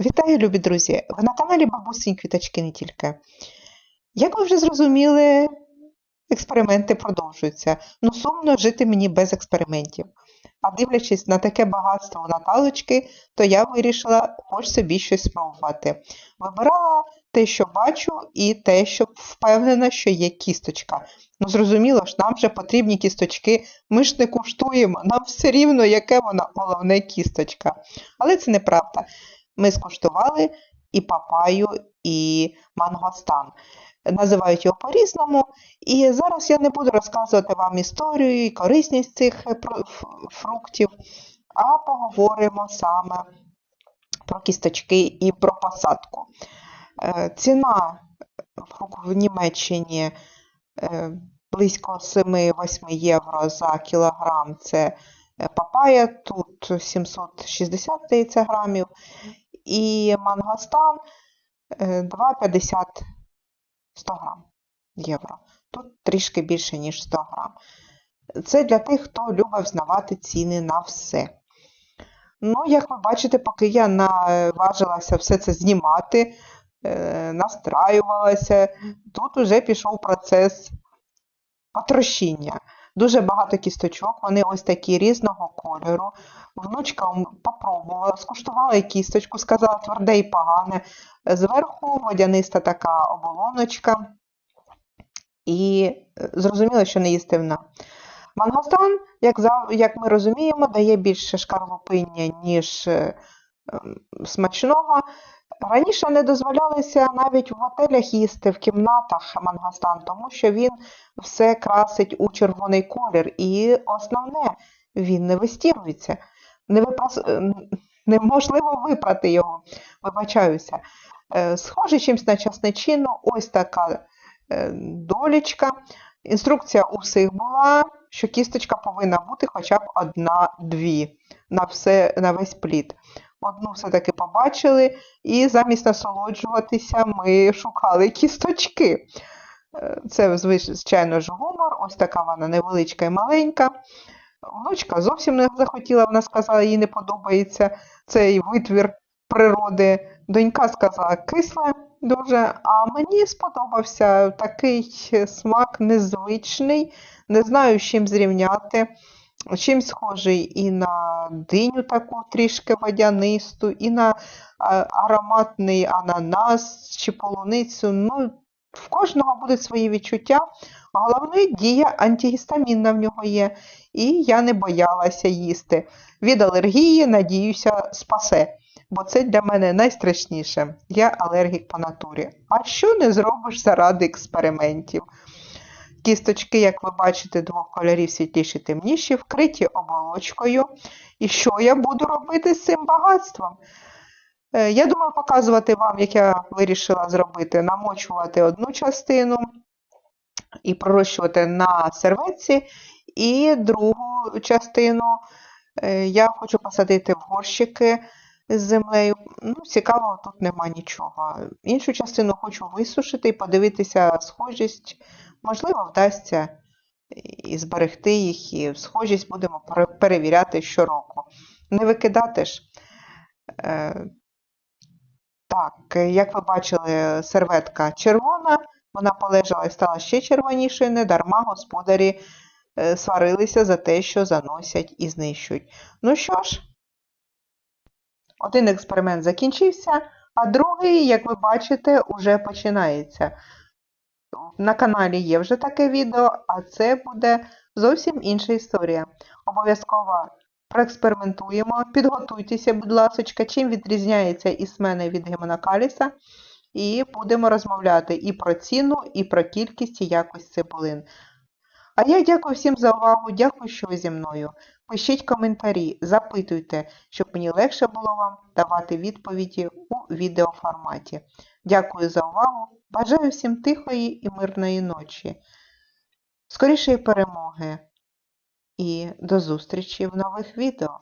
Вітаю, любі друзі! Ви на каналі Бабусі Квіточки не тільки. Як ви вже зрозуміли, експерименти продовжуються. Ну, сумно жити мені без експериментів. А дивлячись на таке багатство Наталочки, то я вирішила хоч собі щось спробувати. Вибирала те, що бачу, і те, що впевнена, що є кісточка. Ну, зрозуміло ж, нам вже потрібні кісточки, ми ж не куштуємо, нам все рівно, яке вона головне кісточка. Але це неправда. Ми скуштували і папаю, і мангостан. Називають його по-різному. І зараз я не буду розказувати вам історію і корисність цих фруктів, а поговоримо саме про кісточки і про посадку. Е, Ціна в- Німеччині е, близько 7-8 євро за кілограм. Це е, папая, тут 760 здається, грамів, і мангостан е, 2,50 100 грам євро. Тут трішки більше, ніж 100 грам. Це для тих, хто любить взнавати ціни на все. Ну, як ви бачите, поки я наважилася все це знімати, е, настраювалася, тут вже пішов процес потрощіння. Дуже багато кісточок, вони ось такі різного кольору. Внучка попробувала, скуштувала кісточку, сказала тверде і погане. Зверху водяниста така оболоночка. І е, зрозуміло, що не їстивна. Мангостан, як, як ми розуміємо, дає більше шкарлупиння, ніж е, смачного. Раніше не дозволялося навіть в готелях їсти в кімнатах мангостан, тому що він все красить у червоний колір. І основне, він не вистірується. Не випас... ем, Неможливо випрати його, вибачаюся. Е, Схожий чимось на часничину, ось така е, долічка. Інструкція у всіх була, що кісточка повинна бути хоча б одна-дві на, на весь плід. Одну все-таки побачили, і замість насолоджуватися ми шукали кісточки. Е, Це, звичайно ж, гумор, ось така вона невеличка і маленька. Внучка зовсім не захотіла, вона сказала, їй не подобається цей витвір природи. Донька сказала, кисле дуже, а мені сподобався такий смак незвичний, не знаю, з чим зрівняти. Чим схожий і на диню таку трішки водянисту, і на ароматний ананас чи полуницю. Ну, в кожного будуть свої відчуття. Головне, дія антигістамінна в нього є, і я не боялася їсти. Від алергії, надіюся, спасе, бо це для мене найстрашніше. Я алергік по натурі. А що не зробиш заради експериментів? Кісточки, як ви бачите, двох кольорів світліші темніші, вкриті оболочкою. І що я буду робити з цим багатством? Е, Я думаю, показувати вам, як я вирішила зробити, намочувати одну частину і пророщувати на серветці, і другу частину е, я хочу посадити в горщики з землею. Ну, цікавого тут нема нічого. Іншу частину хочу висушити і подивитися схожість. Можливо, вдасться і зберегти їх, і схожість будемо перевіряти щороку. Не викидати ж. Е, Так, е, як ви бачили, серветка червона, вона полежала і стала ще червонішою, не дарма господарі е, сварилися за те, що заносять і знищують. Ну що ж, один експеримент закінчився, а другий, як ви бачите, уже починається. На каналі є вже таке відео, а це буде зовсім інша історія. Обов'язково проекспериментуємо, підготуйтеся, будь ласка, чим відрізняється ісмена від гемонокаліса, і будемо розмовляти і про ціну, і про кількість і якість цибулин. А я дякую всім за увагу, дякую, що ви зі мною. Пишіть коментарі, запитуйте, щоб мені легше було вам давати відповіді у відеоформаті. Дякую за увагу. Бажаю всім тихої і мирної ночі, скорішої перемоги і до зустрічі в нових відео.